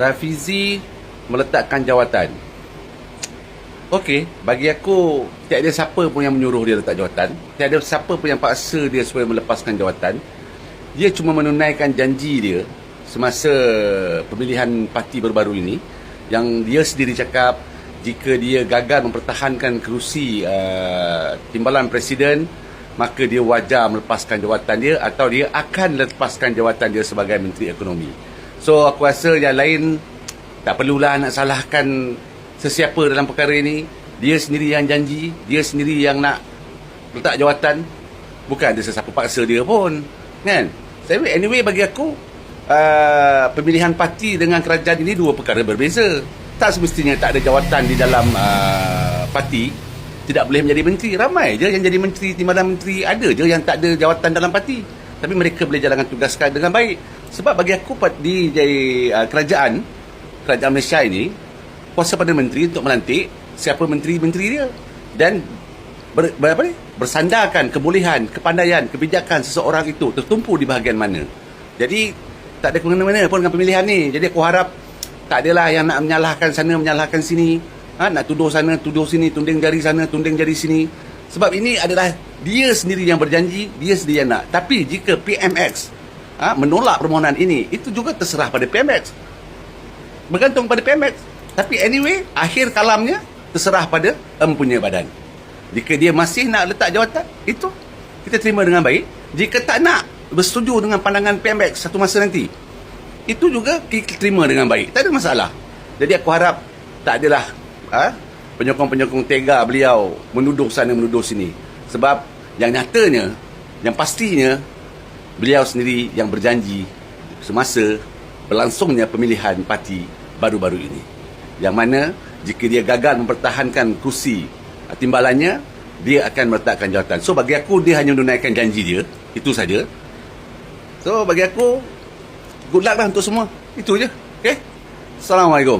Rafizi meletakkan jawatan. Okey, bagi aku tiada siapa pun yang menyuruh dia letak jawatan. Tiada siapa pun yang paksa dia supaya melepaskan jawatan. Dia cuma menunaikan janji dia semasa pemilihan parti baru-baru ini yang dia sendiri cakap jika dia gagal mempertahankan kerusi uh, timbalan presiden maka dia wajar melepaskan jawatan dia atau dia akan lepaskan jawatan dia sebagai menteri ekonomi. So aku rasa yang lain tak perlulah nak salahkan sesiapa dalam perkara ini. Dia sendiri yang janji, dia sendiri yang nak letak jawatan. Bukan ada sesiapa paksa dia pun. Kan? Tapi anyway bagi aku, uh, pemilihan parti dengan kerajaan ini dua perkara berbeza. Tak semestinya tak ada jawatan di dalam uh, parti tidak boleh menjadi menteri. Ramai je yang jadi menteri, timbalan menteri. Ada je yang tak ada jawatan dalam parti. Tapi mereka boleh jalankan tugaskan dengan baik. Sebab bagi aku di jadi uh, kerajaan, kerajaan Malaysia ini, kuasa pada menteri untuk melantik siapa menteri-menteri dia. Dan ber, ber, apa ni? bersandarkan kebolehan, kepandaian, kebijakan seseorang itu tertumpu di bahagian mana. Jadi tak ada kemana-mana pun dengan pemilihan ni. Jadi aku harap tak adalah yang nak menyalahkan sana, menyalahkan sini. Ha, nak tuduh sana, tuduh sini, tunding jari sana, tunding jari sini. Sebab ini adalah dia sendiri yang berjanji, dia sendiri yang nak. Tapi jika PMX ha, menolak permohonan ini, itu juga terserah pada PMX. Bergantung pada PMX. Tapi anyway, akhir kalamnya terserah pada empunya badan. Jika dia masih nak letak jawatan, itu kita terima dengan baik. Jika tak nak bersetuju dengan pandangan PMX satu masa nanti, itu juga kita terima dengan baik. Tak ada masalah. Jadi aku harap tak adalah ha, penyokong-penyokong tega beliau menuduh sana menuduh sini. Sebab yang nyatanya, yang pastinya beliau sendiri yang berjanji semasa berlangsungnya pemilihan parti baru-baru ini. Yang mana jika dia gagal mempertahankan kursi ah, timbalannya, dia akan meletakkan jawatan. So bagi aku dia hanya menunaikan janji dia, itu saja. So bagi aku good luck lah untuk semua. Itu je. Okay? Assalamualaikum.